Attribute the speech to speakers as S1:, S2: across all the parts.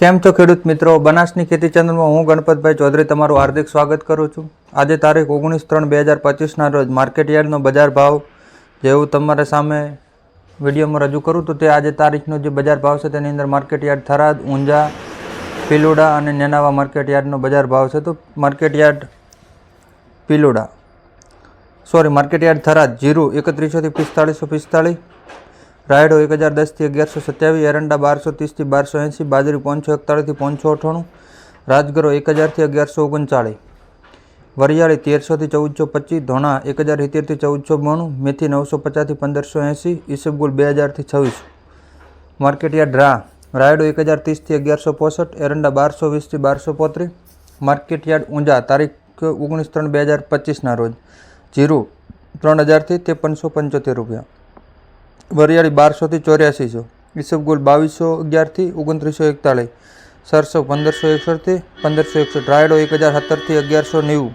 S1: કેમ છો ખેડૂત મિત્રો? બનાસની ખેતી ચેનલમાં હું ગણપતભાઈ ચૌધરી તમારું હાર્દિક સ્વાગત કરું છું. આજે તારીખ ઓગણીસ ત્રણ બે હજાર પચીસના રોજ માર્કેટ યાર્ડનો બજાર ભાવ જેવું તમારા સામે વિડીયોમાં રજૂ કરું તો તે આજે તારીખનો જે બજાર ભાવ છે તેની અંદર માર્કેટ યાર્ડ થરાદ, ઊંઝા, પીલુડા અને નેનાવા માર્કેટ યાર્ડનો બજાર ભાવ છે. તો market yard Piluda. Sorry, market yard Tharad, જીરું એકત્રીસોથી પિસ્તાળીસો પિસ્તાળીસ. રાયડો એક હજાર દસથી અગિયારસો સત્યાવીસ, એરંડા બારસો ત્રીસથી બારસો એંસી બાજરી પાંચસો એકતાળીસથી પાંચસો અઠ્ઠાણું, રાજગરો એક હજારથી અગિયારસો ઓગણચાળીસ, વરિયાળી તેરસોથી ચૌદસો પચીસ, ધોણા એક હજાર સિત્તેરથી ચૌદસો બાણું, મેથી નવસો પચાસથી પંદરસો એંસી ઈસબગુલ બે હજારથી છવ્વીસ. માર્કેટયાર્ડ રા રાયડો એક હજાર ત્રીસથી અગિયારસો પોસઠ, એરંડા બારસો વીસથી બારસો પોત્રીસ. Market yard Unjha. તારીખ ઓગણીસ ત્રણ બે હજાર પચીસના રોજ. જીરું ત્રણ હજારથી તેપનસો પંચોતેર રૂપિયા. વરિયાળી બારસોથી ચોર્યાસીસો ઈસબગુલ બાવીસો અગિયારથી ઓગણત્રીસો એકતાળીસ. સરસો પંદરસો એકસઠથી પંદરસો એકસઠ. રાયડો એક હજાર સત્તરથી અગિયારસો નેવું.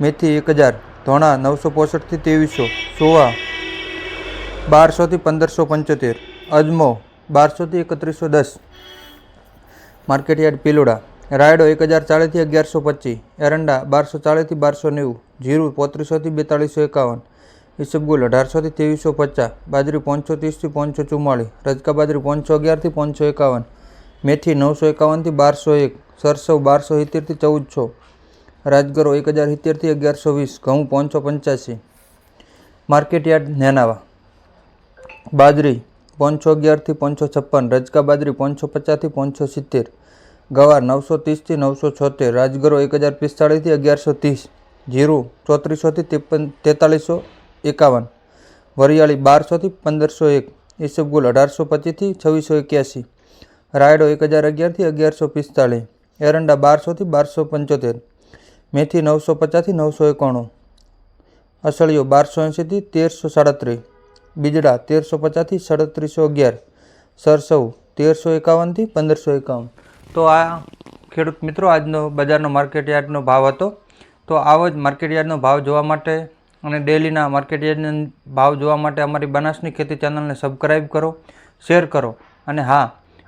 S1: મેથી એક હજાર. ધોણા નવસો પોસઠથી ત્રેવીસો. સોવા બારસોથી પંદરસો પંચોતેર. અજમો બારસોથી એકત્રીસો દસ. Market yard Piloda. રાયડો એક હજાર ચાળીસથી અગિયારસો પચીસ. એરંડા બારસો ચાળીસથી બારસો નેવું. જીરું પોત્રીસોથી બેતાળીસો એકાવન. ઈસબગુલ અઢારસોથી ત્રેવીસો પચાસ, બાજરી પાંચસો ત્રીસથી પાંચસો ચુમ્માળીસ, રજકા બાજરી પાંચસો અગિયારથી પાંચસો એકાવન, મેથી નવસો એકાવનથી બારસો એક, સરસવ બારસો સિત્તેરથી ચૌદસો, રાજગરો એક હજાર સિત્તેરથી અગિયારસો વીસ, ઘઉં પાંચસો પંચ્યાસી. Market yard Nenava. બાજરી પાંચસો અગિયારથી પાંચસો છપ્પન, રજકા બાજરી પાંચસો પચાસથી પાંચસો સિત્તેર, ગવાર નવસો ત્રીસથી નવસો છોતેર, રાજગરો એક હજાર પિસ્તાળીસથી અગિયારસો ત્રીસ, જીરું ચોત્રીસોથી ત્રેપન, તેતાલીસો એકાવન. વરિયાળી બારસોથી પંદરસો એક. ઈસબગુલ અઢારસો પચીસથી છવ્વીસો એક્યાસી. રાયડો એક હજાર અગિયારથી અગિયારસો પિસ્તાળીસ. એરંડા બારસોથી બારસો પંચોતેર. મેથી નવસો પચાસથી નવસો એકાણું. અસળીઓ બારસો એંશીથી તેરસો સાડત્રીસ. બીજડા તેરસો પચાસથી સાડત્રીસો અગિયાર. સરસવ તેરસો એકાવનથી પંદરસો એકાવન. તો આ ખેડૂત મિત્રો, આજનો બજારનો માર્કેટ યાર્ડનો ભાવ હતો. તો આવો જ માર્કેટ યાર્ડનો ભાવ જોવા માટે અને ડેલીના માર્કેટ ભાવ જોવા માટે અમારી બનાસની ખેતી ચેનલને સબસ્ક્રાઈબ કરો શેર કરો. અને હા,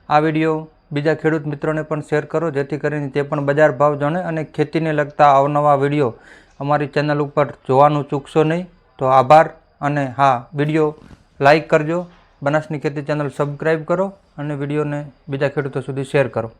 S1: આ વીડિયો બીજા ખેડૂત મિત્રોને પણ શેર કરો, જેથી કરીને તે પણ બજાર ભાવ જાણે અને ખેતીને લગતા અવનવા વીડિયો અમારી ચેનલ ઉપર જોવાનું ચૂકશો નહીં. તો આભાર અને હા વીડિયો લાઈક કરજો, બનાસની ખેતી ચેનલ સબસ્ક્રાઈબ કરો અને વિડીયોને બીજા ખેડૂતો સુધી શેર કરો.